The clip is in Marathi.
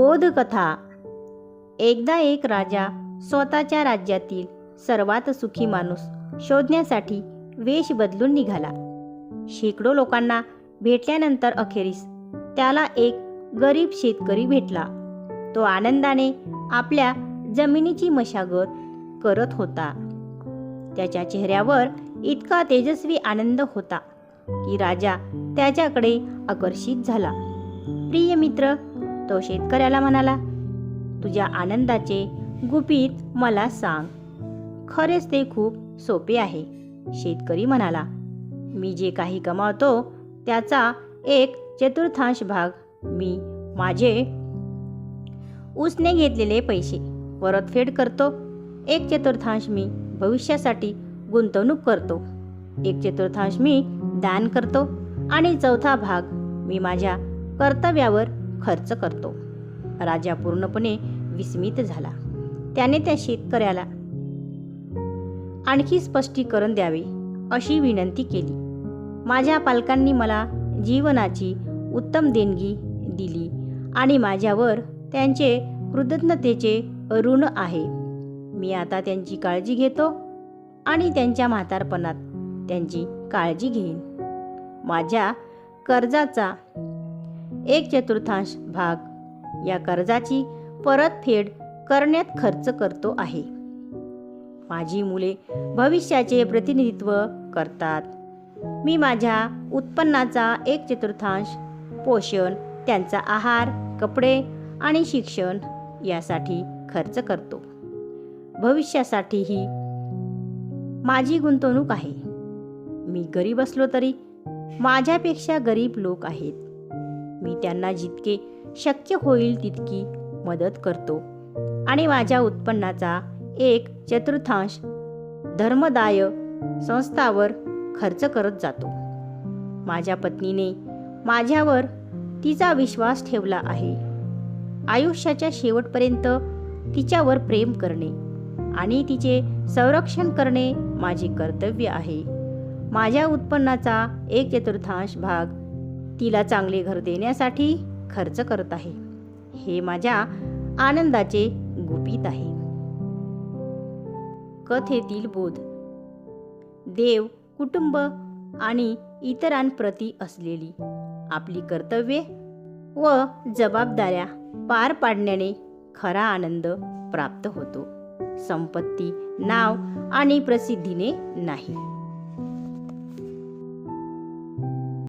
बोधकथा. एकदा एक राजा स्वतःच्या राज्यातील सर्वात सुखी माणूस शोधण्यासाठी वेश बदलून निघाला. शेकडो लोकांना भेटल्यानंतर अखेरीस त्याला एक गरीब शेतकरी भेटला. तो आनंदाने आपल्या जमिनीची मशागत करत होता. त्याच्या चेहऱ्यावर इतका तेजस्वी आनंद होता की राजा त्याच्याकडे आकर्षित झाला. प्रिय मित्र तो शेतकऱ्याला म्हणाला तुझ्या आनंदाचे गुपित मला सांग. खरेच ते खूप सोपे आहे शेतकरी म्हणाला मी जे काही कमावतो त्याचा एक चतुर्थांश भाग मी माझे उसने घेतलेले पैसे परतफेड करतो. एक चतुर्थांश मी भविष्यासाठी गुंतवणूक करतो. एक चतुर्थांश मी दान करतो. आणि चौथा भाग मी माझ्या कर्तव्यावर खर्च करतो. राजा पूर्णपणे विस्मित झाला. त्याने त्या शेतकऱ्याला आणखी स्पष्टीकरण द्यावे अशी विनंती केली. माझ्या पालकांनी मला जीवनाची उत्तम देणगी दिली आणि माझ्यावर त्यांचे कृतज्ञतेचे ऋण आहे. मी आता त्यांची काळजी घेतो आणि त्यांच्या म्हातारपणात त्यांची काळजी घेईन. माझ्या कर्जाचा एक चतुर्थांश भाग. या कर्जाची परतफेड करण्यात खर्च करतो आहे. माझी मुले भविष्याचे प्रतिनिधित्व करतात. मी माझ्या उत्पन्नाचा एक चतुर्थांश पोषण त्यांचा आहार कपडे आणि शिक्षण यासाठी खर्च करतो. भविष्यासाठीही माझी गुंतवणूक आहे. मी गरीब असलो तरी माझ्यापेक्षा गरीब लोक आहेत. मी त्यांना जितके शक्य होईल तितकी मदत करतो. आणि माझ्या उत्पन्नाचा एक चतुर्थांश धर्मदाय संस्थावर खर्च करत जातो. माझ्या पत्नीने माझ्यावर तिचा विश्वास ठेवला आहे. आयुष्याच्या शेवटपर्यंत तिच्यावर प्रेम करणे आणि तिचे संरक्षण करणे माझे कर्तव्य आहे. माझ्या उत्पन्नाचा एक चतुर्थांश भाग तिला चांगले घर देण्यासाठी खर्च करत आहे. हे माझ्या आनंदाचे गुपित आहे. कथेतील बोध. देव कुटुंब आणि इतरांप्रती असलेली आपली कर्तव्ये व जबाबदाऱ्या पार पाडण्याने खरा आनंद प्राप्त होतो. संपत्ती नाव आणि प्रसिद्धीने नाही.